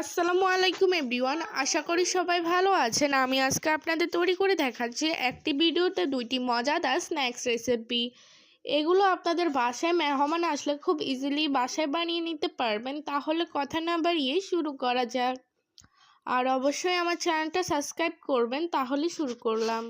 আসসালামু আলাইকুম এভরিওয়ান, আশা করি সবাই ভালো আছেন। আমি আজকে আপনাদের তৈরি করে দেখাচ্ছি একটি ভিডিওতে দুইটি মজাদার স্ন্যাক্স রেসিপি এগুলো আপনাদের বাসায় মেহমান আসলে খুব ইজিলি বাসায় বানিয়ে নিতে পারবেন, তাহলে কথা না বাড়িয়ে শুরু করা যাক। আর অবশ্যই আমার চ্যানেলটা সাবস্ক্রাইব করবেন, তাহলে শুরু করলাম।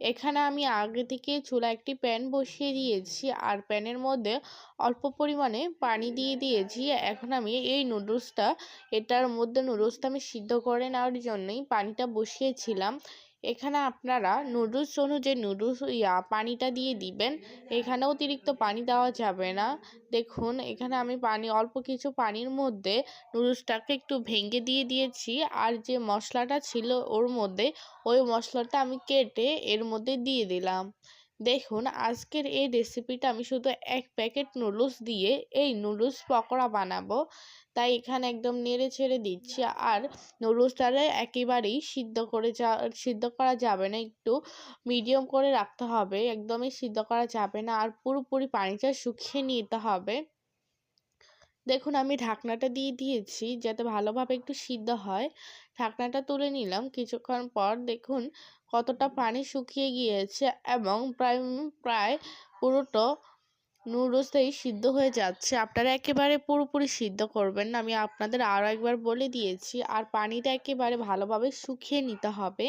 এখানে আমি আগে থেকে চুলা একটি প্যান বসিয়ে দিয়েছি আর প্যানের মধ্যে অল্প পরিমাণে পানি দিয়ে দিয়েছি। এখন আমি এই নুডলসটা এটার মধ্যে নুডলসটা আমি সিদ্ধ করে নেওয়ার জন্যই পানিটা বসিয়েছিলাম। এখানে আপনারা নুডলস অনুযায়ী নুডলস ইয়া, পানিটা দিয়ে দিবেন এখানে অতিরিক্ত পানি দেওয়া যাবে না। দেখুন, এখানে আমি পানি, অল্প কিছু পানির মধ্যে নুডলসটাকে একটু ভেঙে দিয়ে দিয়েছি। আর যে মশলাটা ছিল ওর মধ্যে, ওই মশলাটা আমি কেটে এর মধ্যে দিয়ে দিলাম। দেখুন, আজকের এই রেসিপিটা আমি শুধু এক প্যাকেট নুডলস দিয়ে এই নুডলস পকোড়া বানাবো। তাই এখানে একদম নেড়ে ছেড়ে দিচ্ছি। আর নুডলসটারে একেবারেই সিদ্ধ করে যা, সিদ্ধ করা যাবে না। একটু মিডিয়াম করে রাখতে হবে। একদমই সিদ্ধ করা যাবে না। আর পুরোপুরি পানিটা শুকিয়ে নিতে হবে। দেখুন, আমি ঢাকনাটা দিয়ে দিয়েছি যাতে ভালোভাবে একটু সিদ্ধ হয়। ঢাকনাটা তুলে নিলাম। কিছুক্ষণ পর দেখুন কতটা পানি শুকিয়ে গিয়েছে এবং প্রায় প্রায় পুরোটা নুডলসটাই সিদ্ধ হয়ে যাচ্ছে। আপনারা একেবারে পুরোপুরি সিদ্ধ করবেন না। আমি আপনাদের আরও একবার বলে দিয়েছি, আর পানিটা একেবারে ভালোভাবে শুকিয়ে নিতে হবে।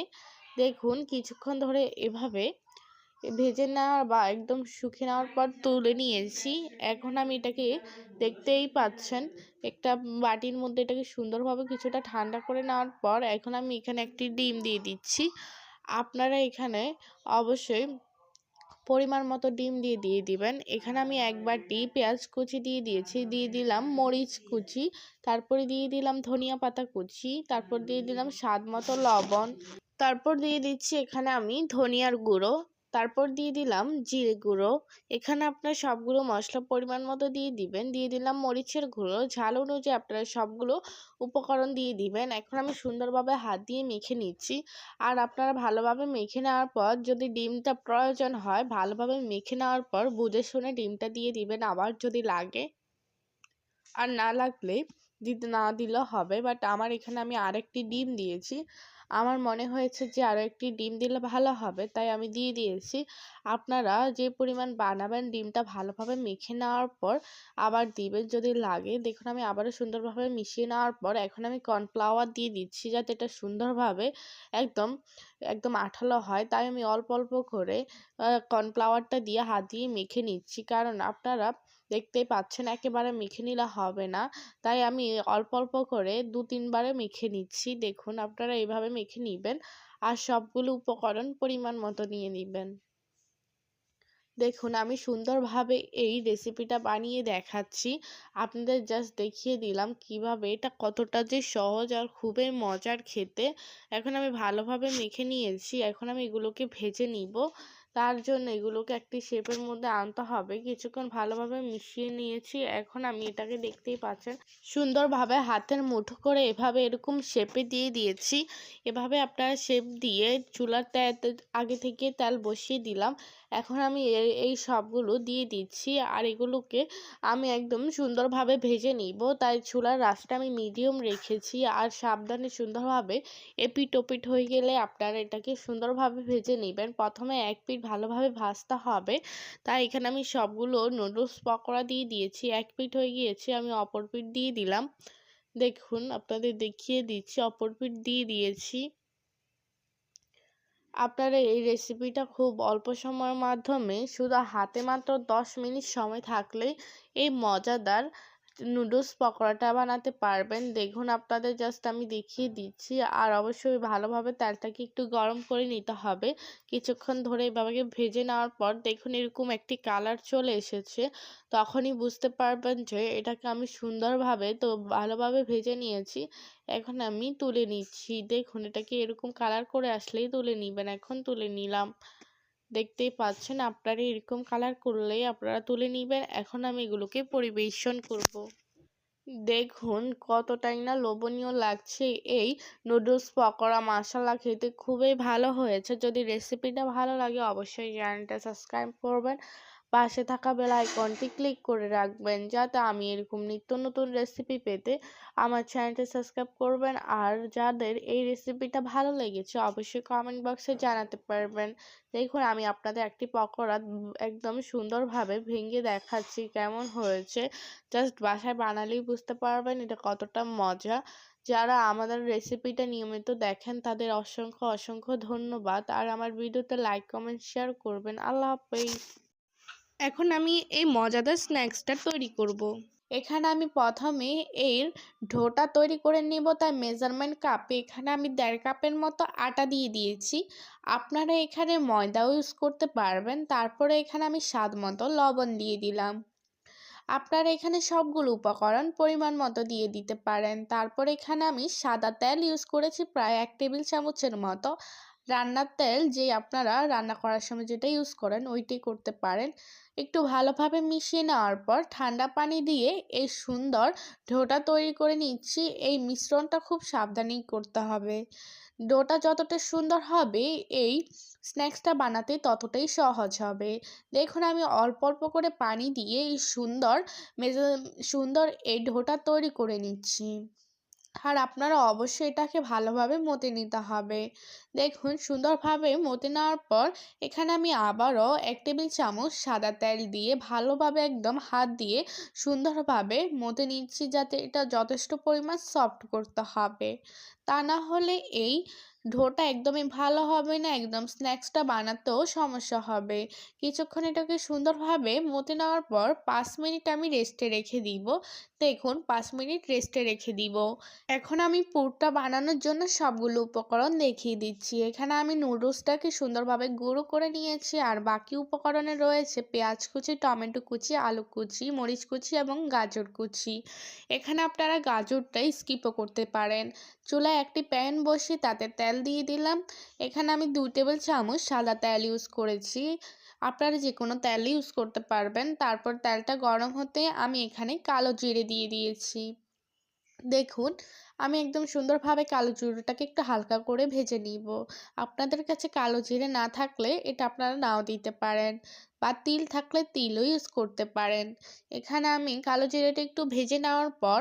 দেখুন, কিছুক্ষণ ধরে এভাবে ভেজে নেওয়ার বা একদম শুকিয়ে নেওয়ার পর তুলে নিয়েছি। এখন আমি এটাকে দেখতেই পাচ্ছেন, একটা বাটির মধ্যে এটাকে সুন্দরভাবে কিছুটা ঠান্ডা করে নেওয়ার পর এখন আমি এখানে একটি ডিম দিয়ে দিচ্ছি। আপনারা এখানে অবশ্যই পরিমাণ মতো ডিম দিয়ে দিয়ে দিবেন। এখানে আমি একবারটি পেঁয়াজ কুচি দিয়ে দিয়েছি। দিয়ে দিলাম মরিচ কুচি, তারপরে দিয়ে দিলাম ধনিয়া পাতা কুচি, তারপর দিয়ে দিলাম স্বাদ মতো লবণ, তারপর দিয়ে দিচ্ছি এখানে আমি ধনিয়ার গুঁড়ো। তারপর দিয়ে দিলাম জিরে গুঁড়ো। এখানে আপনার সবগুলো মশলা পরিমাণ মতো দিয়ে দিবেন। দিয়ে দিলাম মরিচের গুঁড়ো। ঝাল অনুযায়ী আপনারা সবগুলো উপকরণ দিয়ে দিবেন। এখন আমি সুন্দরভাবে হাত দিয়ে মেখে নিচ্ছি। আর আপনারা ভালোভাবে মেখে নেওয়ার পর যদি ডিমটা প্রয়োজন হয়, ভালোভাবে মেখে নেওয়ার পর বুঝে শুনে ডিমটা দিয়ে দিবেন আবার যদি লাগে। আর না লাগলে দিতে না দিলেও হবে। বাট আমার এখানে আমি আরেকটি ডিম দিয়েছি। আমার মনে হয়েছে যে আরও একটি ডিম দিলে ভালো হবে, তাই আমি দিয়ে দিয়েছি। আপনারা যে পরিমাণ বানাবেন ডিমটা ভালোভাবে মেখে নেওয়ার পর আবার দিবেন যদি লাগে। দেখুন, আমি আবারও সুন্দরভাবে মিশিয়ে নেওয়ার পর এখন আমি কর্নফ্লাওয়ার দিয়ে দিচ্ছি যাতে এটা সুন্দরভাবে একদম একদম আঠালো হয়। তাই আমি অল্প অল্প করে কর্নফ্লাওয়ারটা দিয়ে হাত দিয়ে মেখে নিচ্ছি। কারণ আপনারা দেখতেই পাচ্ছেন একেবারে মেখে নিলে হবে না। তাই আমি অল্প অল্প করে দু তিনবারে মেখে নিচ্ছি। দেখুন আপনারা এইভাবে মেখে নিবেন আর সবগুলো উপকরণ পরিমাণ মতো নিয়ে নেবেন। দেখুন আমি সুন্দরভাবে এই রেসিপিটা বানিয়ে দেখাচ্ছি। আপনাদের জাস্ট দেখিয়ে দিলাম কীভাবে এটা কতটা যে সহজ আর খুবই মজার খেতে। এখন আমি ভালোভাবে মেখে নিয়েছি। এখন আমি এগুলোকে ভেজে নিব। তার জন্য এগুলোকে একটি শেপের মধ্যে আনতে হবে। কিছুক্ষণ ভালোভাবে মিশিয়ে নিয়েছি। এখন আমি এটাকে দেখতেই পাচ্ছেন, সুন্দরভাবে হাতের মুঠো করে এভাবে এরকম শেপে দিয়ে দিয়েছি। এভাবে আপনারা শেপ দিয়ে চুলার আগে থেকে তেল বসিয়ে দিলাম। এখন আমি এই সবগুলো দিয়ে দিচ্ছি আর এগুলোকে আমি একদম সুন্দরভাবে ভেজে নিব। তাই চুলার রাসটা আমি মিডিয়াম রেখেছি আর সাবধানে সুন্দরভাবে এপিট ওপিট হয়ে গেলে আপনারা এটাকে সুন্দরভাবে ভেজে নেবেন। প্রথমে এক পিঠ ভালোভাবে ভাজতে হবে। তাই এখানে আমি সবগুলো নুডলস পকোড়া দিয়ে দিয়েছি। এক পিঠ হয়ে গিয়েছে, আমি অপর পিঠ দিয়ে দিলাম। দেখুন, আপনাদের দেখিয়ে দিচ্ছি, অপর পিঠ দিয়ে দিয়েছি। আপনারা এই রেসিপিটা খুব অল্প সময়ের মাধ্যমে শুধু হাতে মাত্র দশ মিনিট সময় থাকলেই এই মজাদার নুডলস পকোড়াটা বানাতে পারবেন। দেখুন, আপনাদের জাস্ট আমি দেখিয়ে দিচ্ছি। আর অবশ্যই ভালোভাবে তেলটাকে একটু গরম করে নিতে হবে। কিছুক্ষণ ধরে এভাবে ভেজে নেওয়ার পর দেখুন, এরকম একটি কালার চলে এসেছে। তখনই বুঝতে পারবেন যে এটাকে আমি সুন্দরভাবে তো ভালোভাবে ভেজে নিয়েছি। এখন আমি তুলে নিচ্ছি। দেখুন, এটাকে এরকম কালার করে আসলেই তুলে নিবেন। এখন তুলে নিলাম। দেখতেই পাচ্ছেন, আপনারা এরকম কালার করলেই আপনারা তুলে নেবেন। এখন আমি এগুলোকে পরিবেশন করব। দেখুন কতটাই না লোভনীয় লাগছে এই নুডলস পকোড়া মশলা খেতে। খুবই ভালো হয়েছে। যদি রেসিপিটা ভালো লাগে অবশ্যই চ্যানেলটা সাবস্ক্রাইব করবেন। পাশে থাকা বেল আইকনটি ক্লিক করে রাখবেন যাতে আমি এরকম নিত্য নতুন রেসিপি পেতে আমার চ্যানেলটি সাবস্ক্রাইব করবেন। আর যাদের এই রেসিপিটা ভালো লেগেছে অবশ্যই কমেন্ট বক্সে জানাতে পারবেন। দেখুন, আমি আপনাদের একটি পকোড়া একদম সুন্দরভাবে ভেঙে দেখাচ্ছি কেমন হয়েছে। জাস্ট বাসায় বানালেই বুঝতে পারবেন এটা কতটা মজা। যারা আমাদের রেসিপিটা নিয়মিত দেখেন তাদের অসংখ্য অসংখ্য ধন্যবাদ। আর আমার ভিডিওতে লাইক কমেন্ট শেয়ার করবেন। আল্লাহ হাফেজ। এখন আমি এই মজাদার স্ন্যাক্সটা তৈরি করব। এখানে আমি প্রথমে এর ঢোটা তৈরি করে নিব তাই মেজারমেন্ট কাপে। এখানে আমি দেড় কাপের মতো আটা দিয়ে দিয়েছি। আপনারা এখানে ময়দাও ইউজ করতে পারবেন। তারপরে এখানে আমি স্বাদ মতো লবণ দিয়ে দিলাম। আপনারা এখানে সবগুলো উপকরণ পরিমাণ মতো দিয়ে দিতে পারেন। তারপর এখানে আমি সাদা তেল ইউজ করেছি, প্রায় এক টেবিল চামচের মতো। রান্নার তেল যে আপনারা রান্না করার সময় যেটা ইউজ করেন, ওইটাই করতে পারেন। একটু ভালোভাবে মিশিয়ে নেওয়ার পর ঠান্ডা পানি দিয়ে এই সুন্দর ঢোটা তৈরি করে নিচ্ছি। এই মিশ্রণটা খুব সাবধানেই করতে হবে। ডোটা যতটা সুন্দর হবে, এই স্ন্যাক্সটা বানাতে ততটাই সহজ হবে। দেখুন, আমি অল্প অল্প করে পানি দিয়ে এই সুন্দর সুন্দর এই ডোটা তৈরি করে নিচ্ছি। আর আপনারা অবশ্যই এটাকে ভালোভাবে মতে নিতে হবে। দেখুন, সুন্দরভাবে মতে নেওয়ার পর এখানে আমি আবারও এক টেবিল চামচ সাদা তেল দিয়ে ভালোভাবে একদম হাত দিয়ে সুন্দরভাবে মতে নিচ্ছি যাতে এটা যথেষ্ট পরিমাণ সফট করতে হবে। তা না হলে এই ঢোটা একদমই ভালো হবে না, একদম স্ন্যাক্সটা বানাতেও সমস্যা হবে। কিছুক্ষণ এটাকে সুন্দরভাবে মতে নেওয়ার পর পাঁচ মিনিট আমি রেস্টে রেখে দিব। দেখুন, পাঁচ মিনিট রেস্টে রেখে দিব। এখন আমি পুরটা বানানোর জন্য সবগুলো উপকরণ দেখিয়ে দিচ্ছি। এখানে আমি নুডলসটাকে সুন্দরভাবে গুঁড়ো করে নিয়েছি আর বাকি উপকরণে রয়েছে পেঁয়াজ কুচি, টমেটো কুচি, আলু কুচি, মরিচ কুচি এবং গাজর কুচি। এখানে আপনারা গাজরটাই স্কিপও করতে পারেন। চুলায় একটি প্যান বসিয়ে তাতে তেল দিয়ে দিলাম। এখানে আমি দুই টেবিল চামচ সাদা তেল ইউজ করেছি। আপনারা যে কোনো তেল ইউজ করতে পারবেন। তারপর তেলটা গরম হতে আমি এখানে কালো জিরে দিয়ে দিয়েছি। দেখুন আমি একদম সুন্দরভাবে কালো জিরেটাকে একটু হালকা করে ভেজে নিব। আপনাদের কাছে কালো জিরে না থাকলে এটা আপনারা নাও দিতে পারেন বা তিল থাকলে তিলও ইউজ করতে পারেন। এখানে আমি কালো জিরেটা একটু ভেজে নেওয়ার পর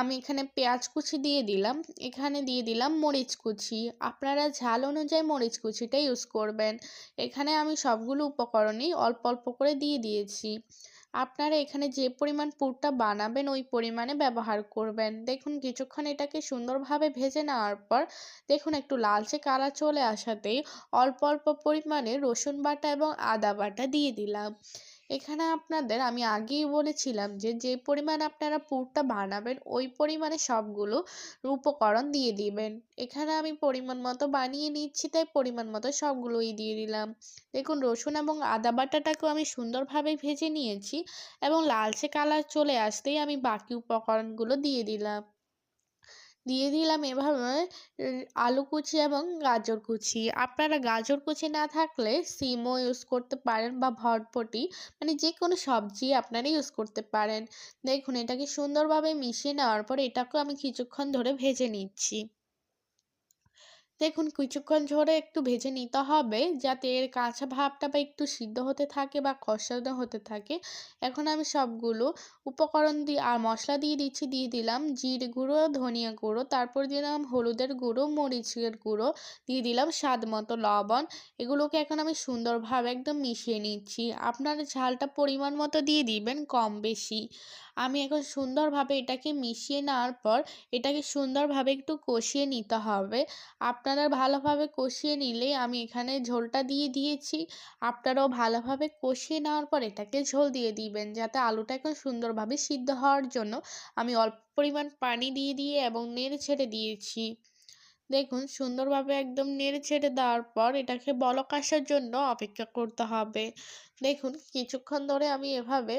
আমি এখানে পেঁয়াজ কুচি দিয়ে দিলাম। এখানে দিয়ে দিলাম মরিচ কুচি। আপনারা ঝাল অনুযায়ী মরিচ কুচিটা ইউজ করবেন। এখানে আমি সবগুলো উপকরণই অল্প অল্প করে দিয়ে দিয়েছি। আপনারা এখানে যে পরিমাণ পুরটা বানাবেন, ওই পরিমাণে ব্যবহার করবেন। দেখুন, কিছুক্ষণ এটাকে সুন্দরভাবে ভেজে নেওয়ার পর, দেখুন, একটু লালচে কালার চলে আসাতেই অল্প অল্প পরিমাণে রসুন বাটা এবং আদা বাটা দিয়ে দিলাম। এখানে আপনাদের আমি আগেই বলেছিলাম যে যে পরিমাণ আপনারা পুরটা বানাবেন, ওই পরিমাণে সবগুলো উপকরণ দিয়ে দিবেন। এখানে আমি পরিমাণ মতো বানিয়ে নিচ্ছি, তাই পরিমাণ মতো সবগুলোই দিয়ে দিলাম। দেখুন, রসুন এবং আদা বাটাটাকেও আমি সুন্দরভাবে ভেজে নিয়েছি এবং লালচে কালার চলে আসতেই আমি বাকি উপকরণগুলো দিয়ে দিলাম। দিয়ে দিলাম এভাবে আলু কুচি এবং গাজর কুচি। আপনারা গাজর কুচি না থাকলে সিমও ইউজ করতে পারেন বা ভটপটি মানে যে কোনো সবজি আপনারা ইউজ করতে পারেন। দেখুন এটাকে সুন্দরভাবে মিশিয়ে নেওয়ার পর এটাকেও আমি কিছুক্ষণ ধরে ভেজে নিচ্ছি। দেখুন, কিছুক্ষণ ঝরে একটু ভেজে নিতে হবে যাতে এর কাঁচা ভাবটা বা একটু সিদ্ধ হতে থাকে বা কষানো হতে থাকে। এখন আমি সবগুলো উপকরণ দিয়ে আর মশলা দিয়ে দিচ্ছি, দিয়ে দিলাম জিরে গুঁড়ো, ধনিয়া গুঁড়ো, তারপর দিলাম হলুদের গুঁড়ো, মরিচের গুঁড়ো, দিয়ে দিলাম স্বাদ মতো লবণ। এগুলোকে এখন আমি সুন্দরভাবে একদম মিশিয়ে নিচ্ছি। আপনারা ঝালটা পরিমাণ মতো দিয়ে দিবেন কম বেশি। আমি এখন সুন্দরভাবে এটাকে মিশিয়ে নেওয়ার পর এটাকে সুন্দরভাবে একটু কষিয়ে নিতে হবে। আপনারা ভালোভাবে কষিয়ে নিলে আমি এখানে ঝোলটা দিয়ে দিয়েছি। আপনারাও ভালোভাবে কষিয়ে নেওয়ার পর এটাকে ঝোল দিয়ে দিবেন, যাতে আলুটা এখন সুন্দরভাবে সিদ্ধ হওয়ার জন্য আমি অল্প পরিমাণ পানি দিয়ে দিয়ে এবং নেড়ে ছেড়ে দিয়েছি। দেখুন, সুন্দরভাবে একদম নেড়ে ছেড়ে দেওয়ার পর এটাকে বলক আসার জন্য অপেক্ষা করতে হবে। দেখুন, কিছুক্ষণ ধরে আমি এভাবে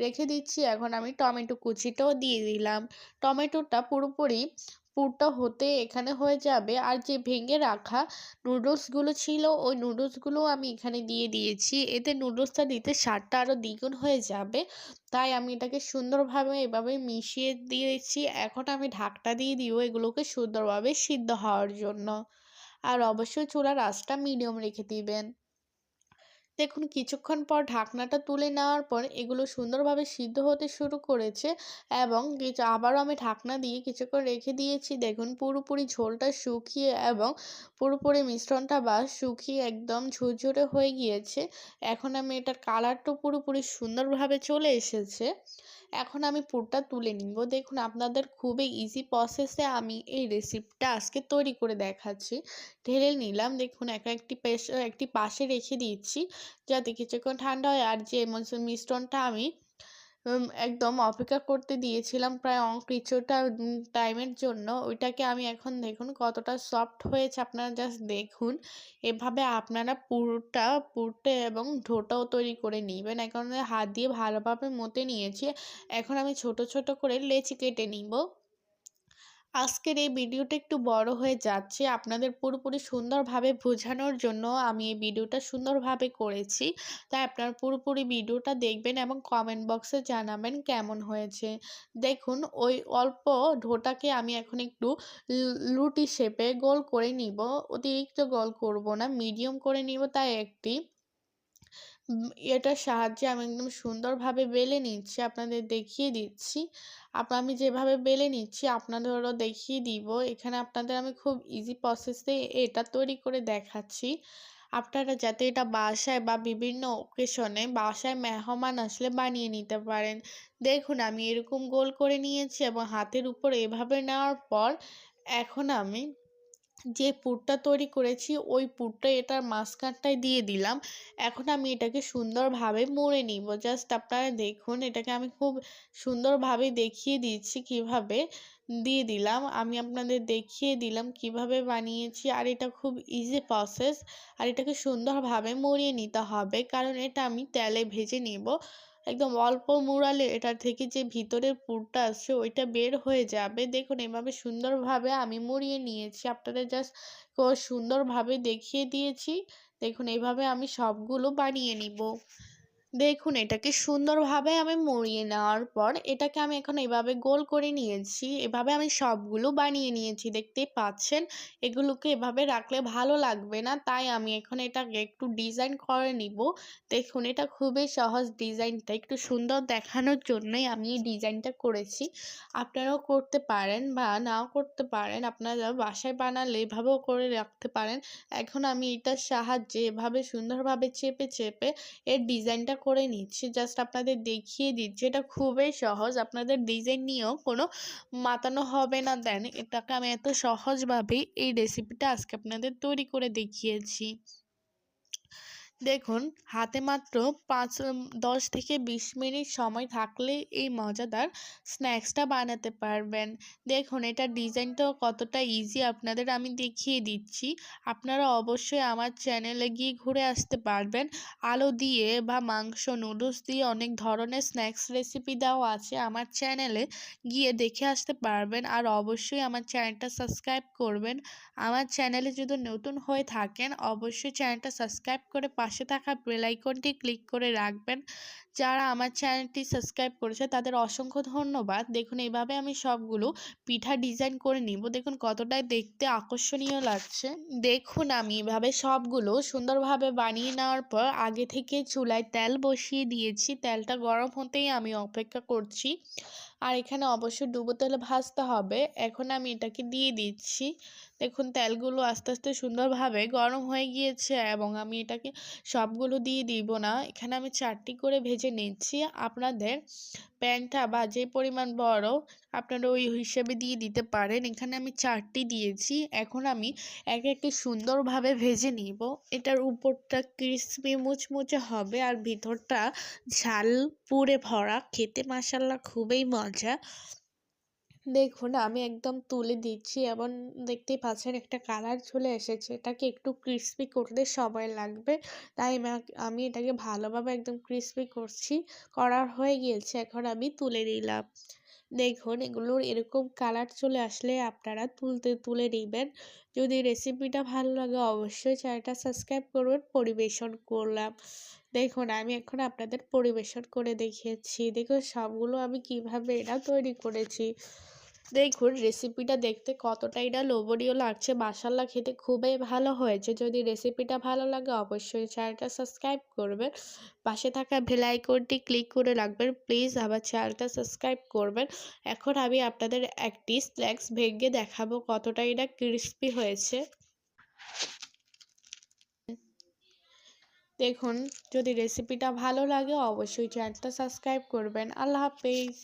রেখে দিচ্ছি। এখন আমি টমেটো কুচিটাও দিয়ে দিলাম। টমেটোটা পুরোপুরি পুরটা হতে এখানে হয়ে যাবে। আর যে ভেঙে রাখা নুডলসগুলো ছিল, ওই নুডলসগুলো আমি এখানে দিয়ে দিয়েছি। এতে নুডলসটা দিতে স্বাদটা আরও দ্বিগুণ হয়ে যাবে। তাই আমি এটাকে সুন্দরভাবে এভাবে মিশিয়ে দিয়েছি। এখন আমি ঢাকটা দিয়ে দিব এগুলোকে সুন্দরভাবে সিদ্ধ হওয়ার জন্য। আর অবশ্যই চুলার আঁচটা মিডিয়াম রেখে দিবেন। দেখুন, কিছুক্ষণ পর ঢাকনাটা তুলে নেওয়ার পর এগুলো সুন্দরভাবে সিদ্ধ হতে শুরু করেছে এবং আবারও আমি ঢাকনা দিয়ে কিছুক্ষণ রেখে দিয়েছি। দেখুন, পুরোপুরি ঝোলটা শুকিয়ে এবং পুরোপুরি মিশ্রণটা বা শুকিয়ে একদম ঝুরঝুরে হয়ে গিয়েছে। এখন আমি এটার কালারটা পুরোপুরি সুন্দরভাবে চলে এসেছে। এখন আমি পুরটা তুলে নিব। দেখুন, আপনাদের খুবই ইজি প্রসেসে আমি এই রেসিপিটা আজকে তৈরি করে দেখাচ্ছি। ঢেলে নিলাম। দেখুন, এক একটি পেশ, একটি পাশে রেখে দিচ্ছি। যাতে কিছুক্ষণ ঠান্ডা হয় আর যে মিশ্রণটা আমি একদম অপেক্ষা করতে দিয়েছিলাম প্রায় কিছুটা টাইমের জন্য, ওইটাকে আমি এখন দেখুন কতটা সফট হয়েছে আপনারা জাস্ট দেখুন। এভাবে আপনারা পুরোটা, পুরটা এবং ঢোটাও তৈরি করে নেবেন। এখন হাত দিয়ে ভালোভাবে মতে নিয়েছি। এখন আমি ছোট ছোট করে লেচি কেটে নিব। আজকের এই ভিডিওটা একটু বড় হয়ে যাচ্ছে। আপনাদের পুরোপুরি সুন্দরভাবে বোঝানোর জন্য আমি এই ভিডিওটা সুন্দরভাবে করেছি। তাই আপনার পুরোপুরি ভিডিওটা দেখবেন এবং কমেন্ট বক্সে জানাবেন কেমন হয়েছে। দেখুন, ওই অল্প ঢোটাকে আমি এখন একটু লুটি শেপে গোল করে নিব। অতিরিক্ত গোল করব না মিডিয়াম করে নিব তাই একটি। এটার সাহায্যে আমি একদম সুন্দরভাবে বেলে নিচ্ছি, আপনাদের দেখিয়ে দিচ্ছি। আপনার আমি যেভাবে বেলে নিচ্ছি, আপনাদেরও দেখিয়ে দিব। এখানে আপনাদের আমি খুব ইজি প্রসেসে এটা তৈরি করে দেখাচ্ছি। আপনারা যাতে এটা বাসায় বা বিভিন্ন ওকেশনে বাসায় মেহমান আসলে বানিয়ে নিতে পারেন। দেখুন, আমি এরকম গোল করে নিয়েছি এবং হাতের উপর এভাবে নেওয়ার পর এখন আমি যে পুরটা তৈরি করেছি, ওই পুরটা এটার মাঝখানটায় দিয়ে দিলাম। এখন আমি এটাকে সুন্দরভাবে মুড়ে নিব। জাস্ট আপনারা দেখুন, এটাকে আমি খুব সুন্দরভাবে দেখিয়ে দিচ্ছি কীভাবে দিয়ে দিলাম। আমি আপনাদের দেখিয়ে দিলাম কীভাবে বানিয়েছি, আর এটা খুব ইজি প্রসেস আর এটাকে সুন্দরভাবে মুড়িয়ে নিতে হবে। কারণ এটা আমি তেলে ভেজে নিব। একদম অল্প মুড়ালে এটার থেকে যে ভিতরের পুরটা আসছে, ওইটা বের হয়ে যাবে। দেখুন, এভাবে সুন্দরভাবে আমি মুড়িয়ে নিয়েছি। আপনাদের জাস্ট সুন্দরভাবে দেখিয়ে দিয়েছি। দেখুন এইভাবে আমি সবগুলো বানিয়ে নিব। দেখুন, এটাকে সুন্দরভাবে আমি মুড়িয়ে নেওয়ার পর এটাকে আমি এখন এভাবে গোল করে নিয়েছি। এভাবে আমি সবগুলো বানিয়ে নিয়েছি দেখতে পাচ্ছেন? এগুলোকে এভাবে রাখলে ভালো লাগবে না, তাই আমি এখন এটাকে একটু ডিজাইন করে নিব। দেখুন, এটা খুবই সহজ ডিজাইনটা, একটু সুন্দর দেখানোর জন্যই আমি এই ডিজাইনটা করেছি। আপনারাও করতে পারেন বা নাও করতে পারেন, আপনারা বাসায় বানালে এভাবেও করে রাখতে পারেন। এখন আমি এটার সাহায্যে এভাবে সুন্দরভাবে চেপে চেপে এর ডিজাইনটা করে নিচ্ছি জাস্ট আপনাদের দেখিয়ে দিচ্ছি। এটা খুবই সহজ, আপনাদের ডিজাইন নিয়েও কোনো মাতানো হবে না। দেন এটাকে আমি এত সহজভাবেই এই রেসিপিটা আজকে আপনাদের তৈরি করে দেখিয়েছি। দেখুন, হাতে মাত্র পাঁচ দশ থেকে বিশ মিনিট সময় থাকলে এই মজাদার স্ন্যাক্সটা বানাতে পারবেন। দেখুন এটার ডিজাইনটাও কতটা ইজি আপনাদের আমি দেখিয়ে দিচ্ছি। আপনারা অবশ্যই আমার চ্যানেলে গিয়ে ঘুরে আসতে পারবেন। আলু দিয়ে বা মাংস নুডলস দিয়ে অনেক ধরনের স্ন্যাক্স রেসিপি দেওয়া আছে আমার চ্যানেলে গিয়ে দেখে আসতে পারবেন আর অবশ্যই আমার চ্যানেলটা সাবস্ক্রাইব করবেন। আমার চ্যানেলে যদি নতুন হয়ে থাকেন, অবশ্যই চ্যানেলটা সাবস্ক্রাইব করে পাশে থাকা বেল আইকনটি ক্লিক করে রাখবেন। যারা আমার চ্যানেলটি সাবস্ক্রাইব করেছে, তাদের অসংখ্য ধন্যবাদ। দেখুন, এভাবে আমি সবগুলো পিঠা ডিজাইন করে নিব। দেখুন, কতটাই দেখতে আকর্ষণীয় লাগছে। দেখুন, আমি এভাবে সবগুলো সুন্দরভাবে বানিয়ে নেওয়ার পর, আগে থেকে চুলায় তেল বসিয়ে দিয়েছি। তেলটা গরম হতেই আমি অপেক্ষা করছি। আর এখানে অবশ্যই ডুবো তেলে ভাজতে হবে। এখন আমি এটাকে দিয়ে দিচ্ছি। দেখুন, তেলগুলো আস্তে আস্তে সুন্দরভাবে গরম হয়ে গিয়েছে এবং আমি এটাকে সবগুলো দিয়ে দিব না। এখানে আমি চারটি করে ভেজে নিচ্ছি। আপনাদের প্যানটা বা যে পরিমাণ বড় আপনারা ওই হিসেবে দিয়ে দিতে পারেন। এখানে আমি চারটি দিয়েছি। এখন আমি এক একটি সুন্দরভাবে ভেজে নিব। এটার উপরটা ক্রিসপি মুচমুচে হবে আর ভিতরটা ঝাল পুড়ে ভরা। খেতে মাসাল্লা খুবই মজা। দেখুন, আমি একদম তুলে দিচ্ছি এবং দেখতেই পাচ্ছেন একটা কালার চলে এসেছে। এটাকে একটু ক্রিস্পি করতে সময় লাগবে। তাই আমি এটাকে ভালোভাবে একদম ক্রিস্পি করছি। করার হয়ে গিয়েছে, এখন আমি তুলে নিলাম। দেখুন, এগুলোর এরকম কালার চলে আসলে আপনারা তুলতে, তুলে নেবেন। যদি রেসিপিটা ভালো লাগে, অবশ্যই চ্যানেলটা সাবস্ক্রাইব করবেন পরিবেশন করলাম। দেখুন, আমি এখন আপনাদের পরিবেশন করে দেখিয়েছি। দেখুন, সবগুলো আমি কীভাবে এটা তৈরি করেছি। দেখুন রেসিপিটা দেখতে কতটা এটা লোভনীয় লাগছে। মাসাল্লা খেতে খুবই ভালো হয়েছে। যদি রেসিপিটা ভালো লাগে, অবশ্যই চ্যানেলটা সাবস্ক্রাইব করবেন। পাশে থাকা বেল আইকনটি ক্লিক করে রাখবেন। প্লিজ আমার চ্যানেলটা সাবস্ক্রাইব করবেন। এখন আমি আপনাদের একটি স্ন্যাক্স ভেঙে দেখাবো কতটা এটা ক্রিস্পি হয়েছে। দেখুন, যদি রেসিপিটা ভালো লাগে, অবশ্যই চ্যানেলটা সাবস্ক্রাইব করবেন। আল্লাহ হাফেজ।